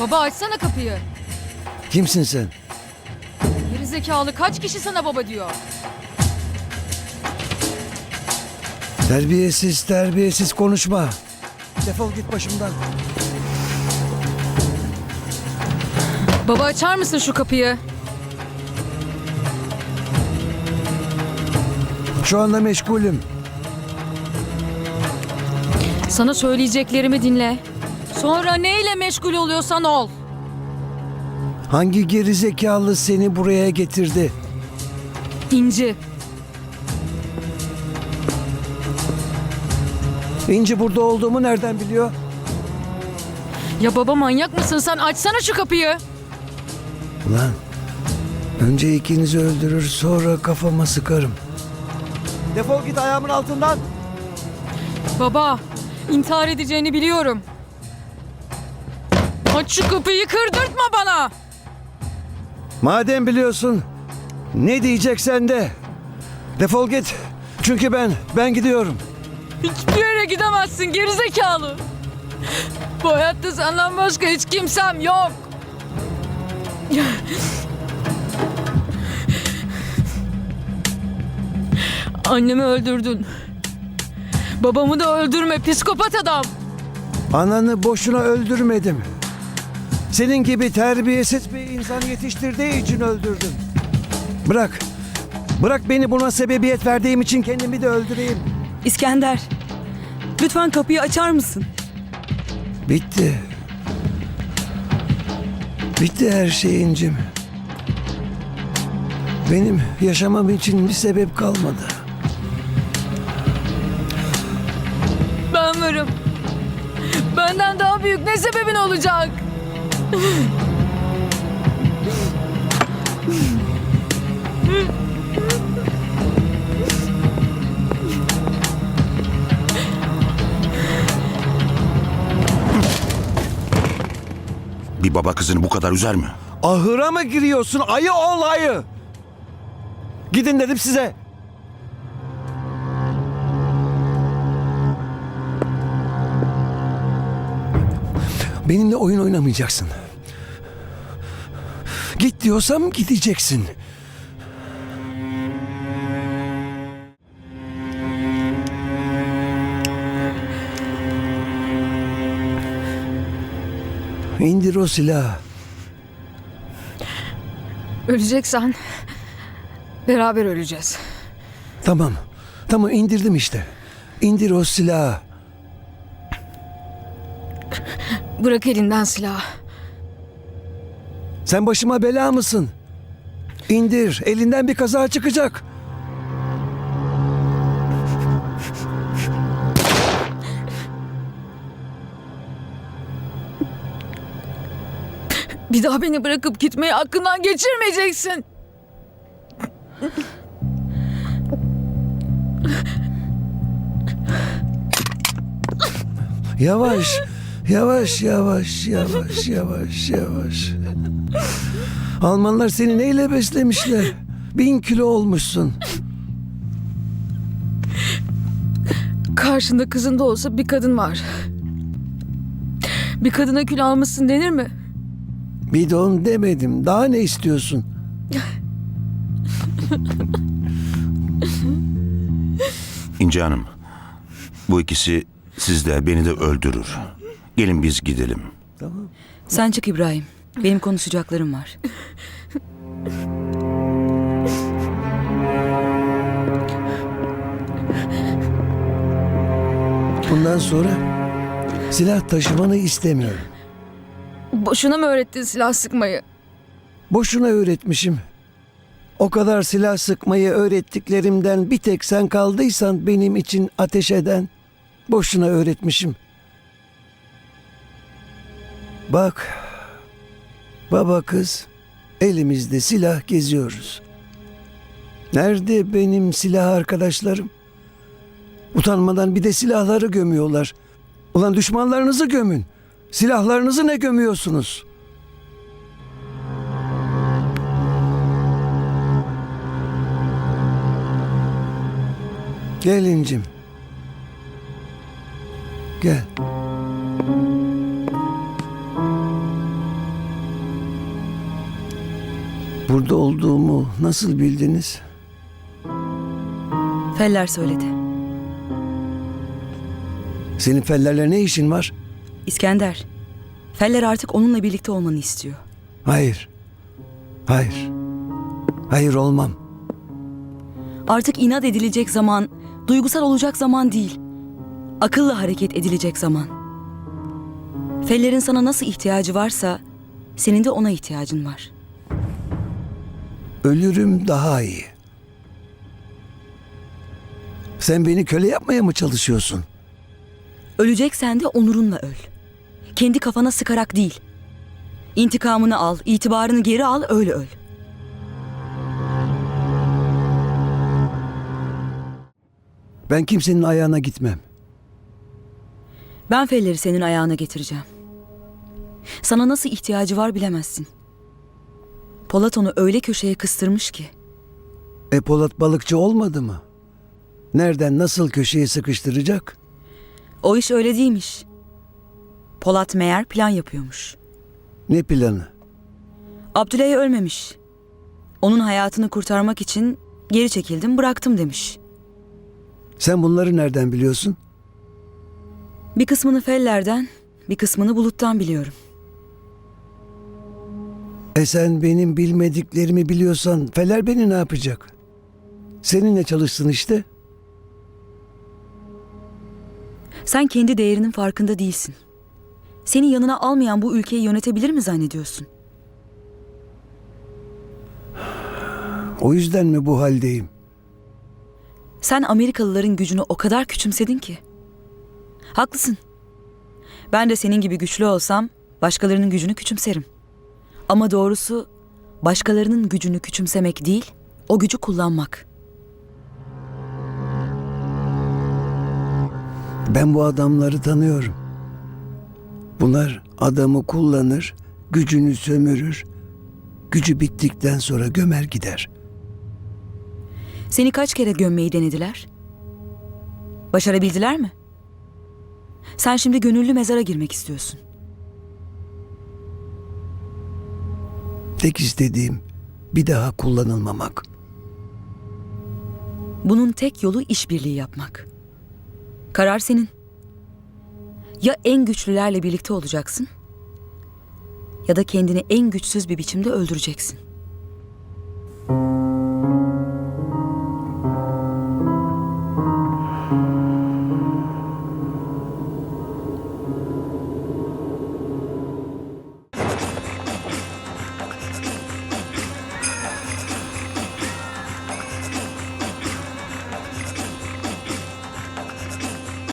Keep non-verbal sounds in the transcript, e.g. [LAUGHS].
Baba açsana kapıyı. Kimsin sen? Geri zekalı kaç kişi sana baba diyor. Terbiyesiz terbiyesiz konuşma. Defol git başımdan. Baba açar mısın şu kapıyı? Şu anda meşgulüm. Sana söyleyeceklerimi dinle. Sonra neyle meşgul oluyorsan ol. Hangi gerizekalı seni buraya getirdi? İnci. İnci burada olduğumu nereden biliyor? Ya baba manyak mısın sen? Açsana şu kapıyı. Ulan önce ikinizi öldürür sonra kafama sıkarım. Defol git ayağımın altından. Baba, intihar edeceğini biliyorum. Aç şu kapıyı kırdırtma bana. Madem biliyorsun ne diyeceksen de. Defol git. Çünkü ben ben gidiyorum. Hiçbir yere gidemezsin gerizekalı. Bu hayatta senden başka hiç kimsem yok. Annemi öldürdün. Babamı da öldürme psikopat adam. Ananı boşuna öldürmedim. Senin gibi terbiyesiz bir insan yetiştirdiği için öldürdüm. Bırak. Bırak beni buna sebebiyet verdiğim için kendimi de öldüreyim. İskender, lütfen kapıyı açar mısın? Bitti. Bitti her şey incim. Benim yaşamam için bir sebep kalmadı. Ben varım. Benden daha büyük ne sebebin olacak? Bir baba kızını bu kadar üzer mi? Ahıra mı giriyorsun ayı ol ayı? Gidin dedim size. Benimle oyun oynamayacaksın. Git diyorsam gideceksin. İndir o silahı. Öleceksen beraber öleceğiz. Tamam. Tamam indirdim işte. İndir o silahı. Bırak elinden silahı. Sen başıma bela mısın? İndir. Elinden bir kaza çıkacak. Bir daha beni bırakıp gitmeyi aklından geçirmeyeceksin. Yavaş. Yavaş, yavaş, yavaş, yavaş, yavaş. [LAUGHS] Almanlar seni neyle beslemişler? Bin kilo olmuşsun. Karşında kızın da olsa bir kadın var. Bir kadına kül almışsın denir mi? Bidon demedim. Daha ne istiyorsun? [LAUGHS] İnci Hanım, bu ikisi siz de beni de öldürür. Gelin biz gidelim. Tamam. Sen çık İbrahim. Benim konuşacaklarım var. Bundan sonra silah taşımanı istemiyorum. Boşuna mı öğrettin silah sıkmayı? Boşuna öğretmişim. O kadar silah sıkmayı öğrettiklerimden bir tek sen kaldıysan benim için ateş eden boşuna öğretmişim. Bak, baba kız elimizde silah geziyoruz. Nerede benim silah arkadaşlarım? Utanmadan bir de silahları gömüyorlar. Ulan düşmanlarınızı gömün. Silahlarınızı ne gömüyorsunuz?'' Gel incim. Gel. Burada olduğumu nasıl bildiniz? Feller söyledi. Senin fellerle ne işin var? İskender. Feller artık onunla birlikte olmanı istiyor. Hayır. Hayır. Hayır olmam. Artık inat edilecek zaman, duygusal olacak zaman değil. Akılla hareket edilecek zaman. Fellerin sana nasıl ihtiyacı varsa senin de ona ihtiyacın var. Ölürüm daha iyi. Sen beni köle yapmaya mı çalışıyorsun? Öleceksen de onurunla öl. Kendi kafana sıkarak değil. İntikamını al, itibarını geri al, öyle öl. Ben kimsenin ayağına gitmem. Ben Feller'i senin ayağına getireceğim. Sana nasıl ihtiyacı var bilemezsin. Polat onu öyle köşeye kıstırmış ki. E Polat balıkçı olmadı mı? Nereden nasıl köşeye sıkıştıracak? O iş öyle değilmiş. Polat meğer plan yapıyormuş. Ne planı? Abdüley ölmemiş. Onun hayatını kurtarmak için geri çekildim bıraktım demiş. Sen bunları nereden biliyorsun? Bir kısmını fellerden, bir kısmını buluttan biliyorum. E sen benim bilmediklerimi biliyorsan Feler beni ne yapacak? Seninle çalışsın işte. Sen kendi değerinin farkında değilsin. Seni yanına almayan bu ülkeyi yönetebilir mi zannediyorsun? O yüzden mi bu haldeyim? Sen Amerikalıların gücünü o kadar küçümsedin ki. Haklısın. Ben de senin gibi güçlü olsam başkalarının gücünü küçümserim. Ama doğrusu başkalarının gücünü küçümsemek değil, o gücü kullanmak. Ben bu adamları tanıyorum. Bunlar adamı kullanır, gücünü sömürür, gücü bittikten sonra gömer gider. Seni kaç kere gömmeyi denediler? Başarabildiler mi? Sen şimdi gönüllü mezara girmek istiyorsun. Tek istediğim bir daha kullanılmamak. Bunun tek yolu işbirliği yapmak. Karar senin. Ya en güçlülerle birlikte olacaksın ya da kendini en güçsüz bir biçimde öldüreceksin.